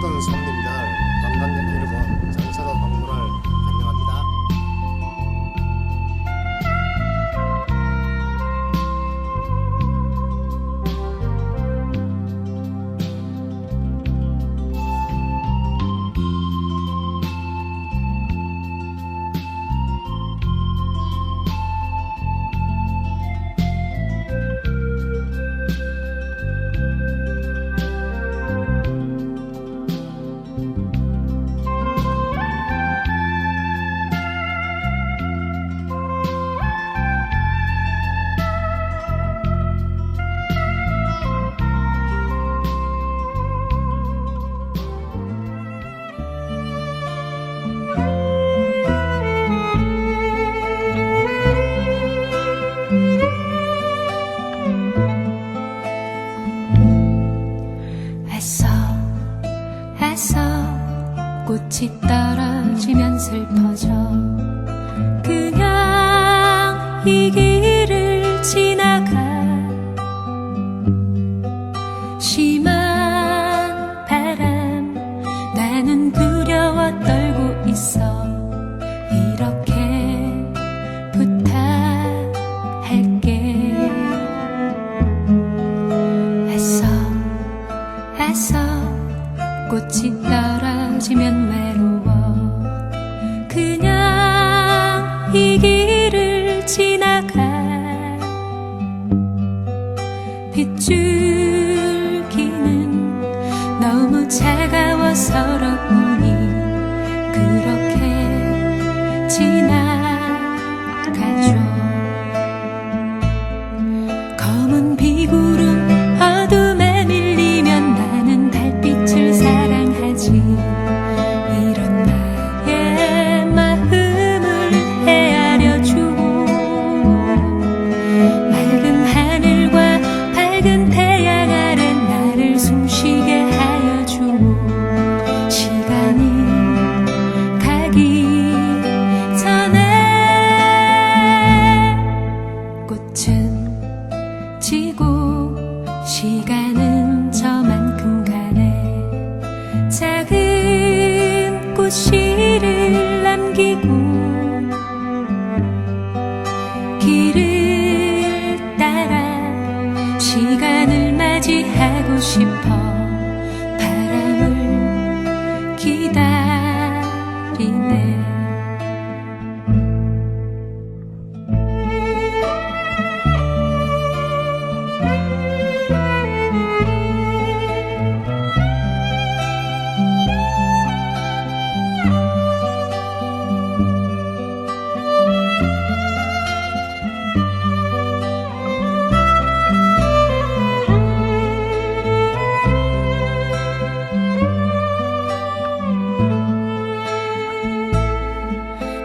추워던 손님들 관광객 꽃이 떨어지면 슬퍼져. 그냥 이 길을 지나가. 심한 떨어지면 외로워. 그냥 이 길을 지나가. 빗줄기는 너무 차가워 서러우니 남기고 길을 따라 시간을 맞이하고 싶어 바람을 기다리네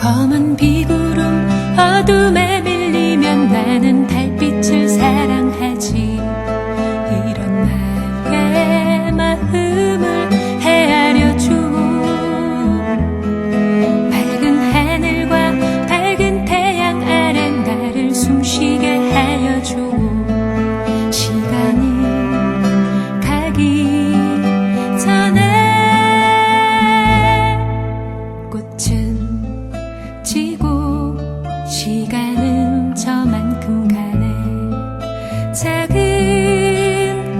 검은 비구름 어둠에 밀리면 나는 달빛을 사랑